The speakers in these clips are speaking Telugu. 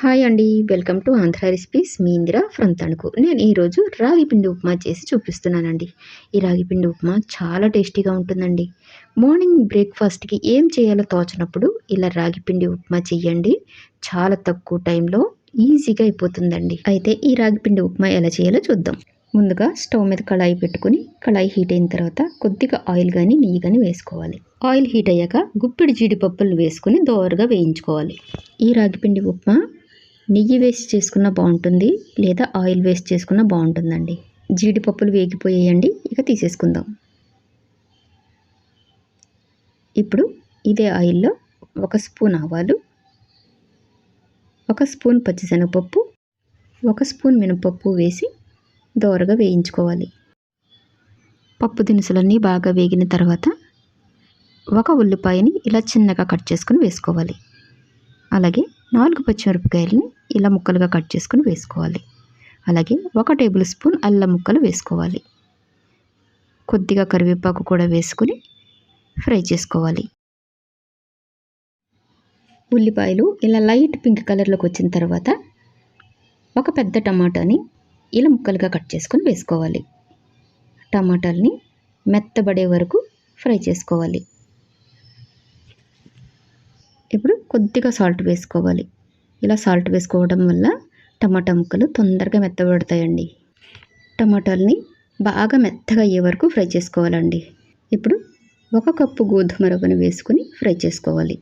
హాయ్ అండి వెల్కమ్ టు ఆంధ్ర రెసిపీస్. మీ ఇందిరా ఫ్రమ్ తణుకు. నేను ఈరోజు రాగి పిండి ఉప్మా చేసి చూపిస్తున్నానండి. ఈ రాగి పిండి ఉప్మా చాలా టేస్టీగా ఉంటుందండి. మార్నింగ్ బ్రేక్ఫాస్ట్కి ఏం చేయాలో తోచినప్పుడు ఇలా రాగి పిండి ఉప్మా చెయ్యండి చాలా తక్కువ టైంలో ఈజీగా అయిపోతుందండి. అయితే ఈ రాగి పిండి ఉప్మా ఎలా చేయాలో చూద్దాం. ముందుగా స్టవ్ మీద కళాయి పెట్టుకుని కళాయి హీట్ అయిన తర్వాత కొద్దిగా ఆయిల్ కానీ నెయ్యి కానీ వేసుకోవాలి. ఆయిల్ హీట్ అయ్యాక గుప్పిడి జీడిపప్పులు వేసుకుని దోరగా వేయించుకోవాలి. ఈ రాగిపిండి ఉప్మా నెయ్యి వేసి చేసుకున్న బాగుంటుంది లేదా ఆయిల్ వేసి చేసుకున్న బాగుంటుందండి. జీడిపప్పులు వేగిపోయేయండి. ఇక తీసేసుకుందాం. ఇప్పుడు ఇదే ఆయిల్లో ఒక స్పూన్ ఆవాలు ఒక స్పూన్ పచ్చిశనగపప్పు ఒక స్పూన్ మినపప్పు వేసి దోరగా వేయించుకోవాలి. పప్పు దినుసులన్నీ బాగా వేగిన తర్వాత ఒక ఉల్లిపాయని ఇలా చిన్నగా కట్ చేసుకుని వేసుకోవాలి. అలాగే నాలుగు పచ్చిమిరపకాయలని ఇలా ముక్కలుగా కట్ చేసుకుని వేసుకోవాలి. అలాగే ఒక టేబుల్ స్పూన్ అల్లం ముక్కలు వేసుకోవాలి. కొద్దిగా కరివేపాకు కూడా వేసుకుని ఫ్రై చేసుకోవాలి. ఉల్లిపాయలు ఇలా లైట్ పింక్ కలర్లోకి వచ్చిన తర్వాత ఒక పెద్ద టమాటాని ఇలా ముక్కలుగా కట్ చేసుకొని వేసుకోవాలి. టమాటాలని మెత్తబడే వరకు ఫ్రై చేసుకోవాలి ఇప్పుడు కొద్దిగా సాల్ట్ వేసుకోవాలి. ఇలా సాల్ట్ వేసుకోవడం వల్ల టమాటా ముక్కలు తొందరగా మెత్తబడతాయండి. టమాటాలని బాగా మెత్తగా అయ్యే వరకు ఫ్రై చేసుకోవాలండి. ఇప్పుడు ఒక కప్పు గోధుమ రవ్వను వేసుకుని ఫ్రై చేసుకోవాలి.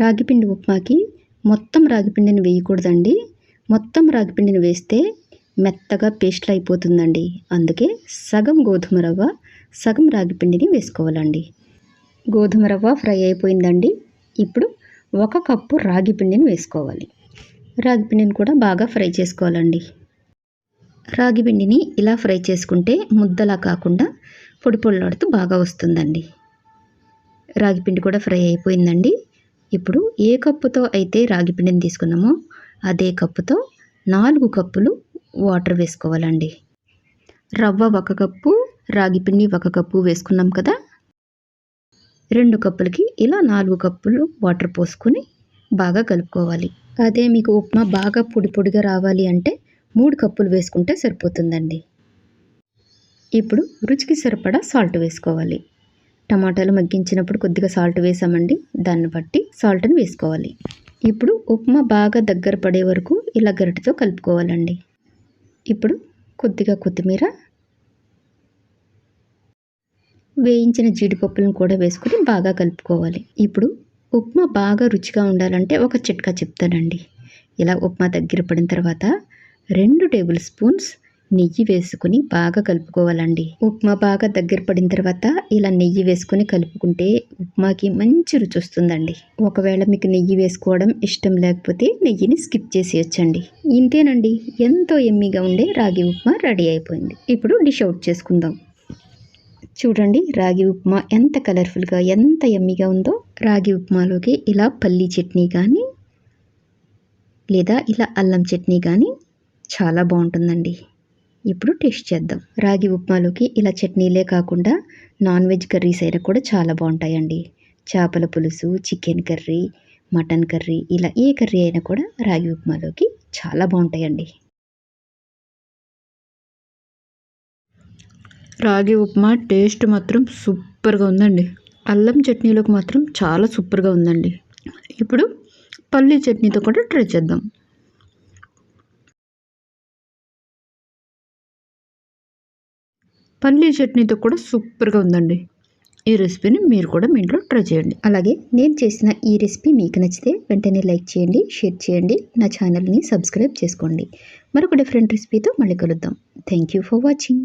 రాగిపిండి ఉప్మాకి మొత్తం రాగిపిండిని వేయకూడదండి. మొత్తం రాగిపిండిని వేస్తే మెత్తగా పేస్ట్లు అయిపోతుందండి. అందుకే సగం గోధుమ రవ్వ సగం రాగి పిండిని వేసుకోవాలండి. గోధుమ రవ్వ ఫ్రై అయిపోయిందండి. ఇప్పుడు ఒక కప్పు రాగి పిండిని వేసుకోవాలి. రాగి పిండిని కూడా బాగా ఫ్రై చేసుకోవాలండి. రాగి పిండిని ఇలా ఫ్రై చేసుకుంటే ముద్దలా కాకుండా పొడి పొడిలాడుతూ బాగా వస్తుందండి. రాగి పిండి కూడా ఫ్రై అయిపోయిందండి. ఇప్పుడు ఏ కప్పుతో అయితే రాగి పిండిని తీసుకున్నామో అదే కప్పుతో నాలుగు కప్పులు వాటర్ వేసుకోవాలండి. రవ్వ ఒక కప్పు రాగి పిండి ఒక కప్పు వేసుకున్నాం కదా రెండు కప్పులకి ఇలా నాలుగు కప్పులు వాటర్ పోసుకొని బాగా కలుపుకోవాలి. అదే మీకు ఉప్మా బాగా పొడి పొడిగా రావాలి అంటే మూడు కప్పులు వేసుకుంటే సరిపోతుందండి. ఇప్పుడు రుచికి సరిపడా సాల్ట్ వేసుకోవాలి. టమాటాలు మగ్గించినప్పుడు కొద్దిగా సాల్ట్ వేసామండి. దాన్ని బట్టి సాల్ట్ని వేసుకోవాలి. ఇప్పుడు ఉప్మా బాగా దగ్గర పడే వరకు ఇలా గరిటతో కలుపుకోవాలండి. ఇప్పుడు కొద్దిగా కొత్తిమీర వేయించిన జీడిపప్పులను కూడా వేసుకుని బాగా కలుపుకోవాలి. ఇప్పుడు ఉప్మా బాగా రుచిగా ఉండాలంటే ఒక చిట్కా చెప్తానండి. ఇలా ఉప్మా దగ్గర పడిన తర్వాత రెండు టేబుల్ స్పూన్స్ నెయ్యి వేసుకుని బాగా కలుపుకోవాలండి. ఉప్మా బాగా దగ్గర పడిన తర్వాత ఇలా నెయ్యి వేసుకుని కలుపుకుంటే ఉప్మాకి మంచి రుచి వస్తుందండి. ఒకవేళ మీకు నెయ్యి వేసుకోవడం ఇష్టం లేకపోతే నెయ్యిని స్కిప్ చేసేయచ్చండి. ఇంతేనండి. ఎంతో ఎమ్మిగా ఉండే రాగి ఉప్మా రెడీ అయిపోయింది. ఇప్పుడు డిష్ అవుట్ చేసుకుందాం. చూడండి రాగి ఉప్మా ఎంత కలర్ఫుల్గా ఎంత ఎమ్మిగా ఉందో రాగి ఉప్మాలోకి ఇలా పల్లీ చట్నీ కానీ లేదా ఇలా అల్లం చట్నీ కానీ చాలా బాగుంటుందండి. ఇప్పుడు టేస్ట్ చేద్దాం. రాగి ఉప్మాలోకి ఇలా చట్నీలే కాకుండా నాన్ వెజ్ కర్రీస్ అయినా కూడా చాలా బాగుంటాయండి. చేపల పులుసు చికెన్ కర్రీ మటన్ కర్రీ ఇలా ఏ కర్రీ అయినా కూడా రాగి ఉప్మాలోకి చాలా బాగుంటాయండి. రాగి ఉప్మా టేస్ట్ మాత్రం సూపర్గా ఉందండి. అల్లం చట్నీలోకి మాత్రం చాలా సూపర్గా ఉందండి. ఇప్పుడు పల్లీ చట్నీతో కూడా ట్రై చేద్దాం. పల్లీ చట్నీతో కూడా సూపర్గా ఉందండి. ఈ రెసిపీని మీరు కూడా మీ ఇంట్లో ట్రై చేయండి. అలాగే నేను చేసిన ఈ రెసిపీ మీకు నచ్చితే వెంటనే లైక్ చేయండి షేర్ చేయండి నా ఛానల్ని సబ్స్క్రైబ్ చేసుకోండి. మరొక డిఫరెంట్ రెసిపీతో మళ్ళీ కలుద్దాం. Thank you for watching.